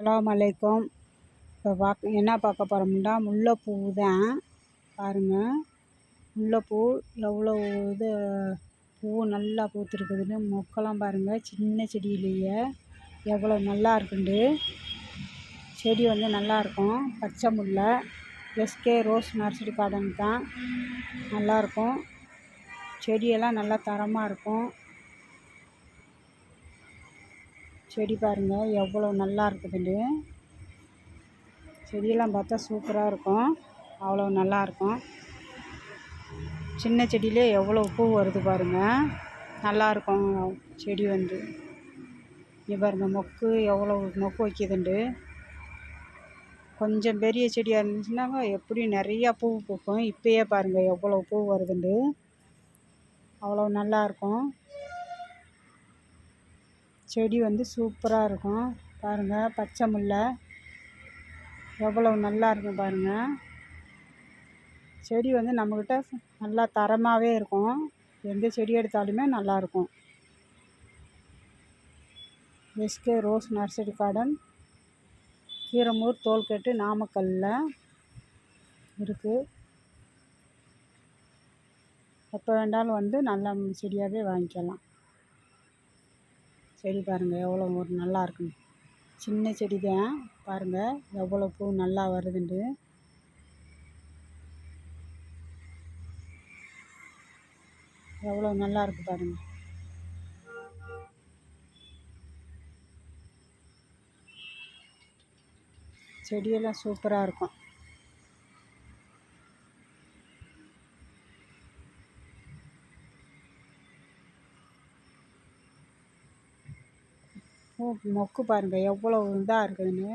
அலாம் அலைக்கும். இப்போ பார்க்க என்ன பார்க்க போகிறோம்னா முல்லைப்பூ தான் பாருங்கள் முல்லைப்பூ எவ்வளோ இது பூ நல்லா பூத்துருக்குதுன்னு மொக்கெல்லாம் பாருங்கள் சின்ன செடியிலேயே எவ்வளோ நல்லா இருக்குண்டு. செடி வந்து நல்லாயிருக்கும் பச்சை முல்லை. எஸ்கே ரோஸ் நர்சரி கார்டன் தான். நல்லாயிருக்கும் செடியெல்லாம் நல்லா தரமாக இருக்கும். செடி பாருங்கள் எவ்வளோ நல்லா இருக்குதுன்னு செடியெல்லாம் பார்த்தா சூப்பராக இருக்கும். அவ்வளோ நல்லாயிருக்கும் சின்ன செடியிலே எவ்வளோ பூ வருது பாருங்கள் நல்லாயிருக்கும் செடி வந்து. இங்கே பாருங்கள் மொக்கு எவ்வளோ மொக்கு வைக்கிதுண்டு. கொஞ்சம் பெரிய செடியாக இருந்துச்சுன்னாக்கா எப்படியும் நிறையா பூ பூக்கும். இப்போயே பாருங்கள் எவ்வளோ பூ வருதுண்டு. அவ்வளோ நல்லாயிருக்கும் செடி வந்து சூப்பராக இருக்கும். பாருங்கள் பச்சை முல்லை. எவ்வளோ நல்லா இருக்கும் பாருங்கள் செடி வந்து நம்மக்கிட்ட நல்லா தரமாகவே இருக்கும். எந்த செடி எடுத்தாலுமே நல்லாயிருக்கும் SK rose nursery garden. Keeramoor Tholkattu நாமக்கல்லில் இருக்குது எப்போ வேண்டாலும் வந்து நல்ல செடியாகவே வாங்கிக்கலாம். செடி பாருங்கள் எவ்வளோ ஒரு நல்லா இருக்குன்னு. சின்ன செடி தான் பாருங்கள் எவ்வளோ பூ நல்லா வருதுண்டு எவ்வளோ நல்லா இருக்கு பாருங்கள் செடியெல்லாம் சூப்பராக இருக்கும். மொக்கு பாருங்கள் எவ்வளோ இதாக இருக்குதுன்னு.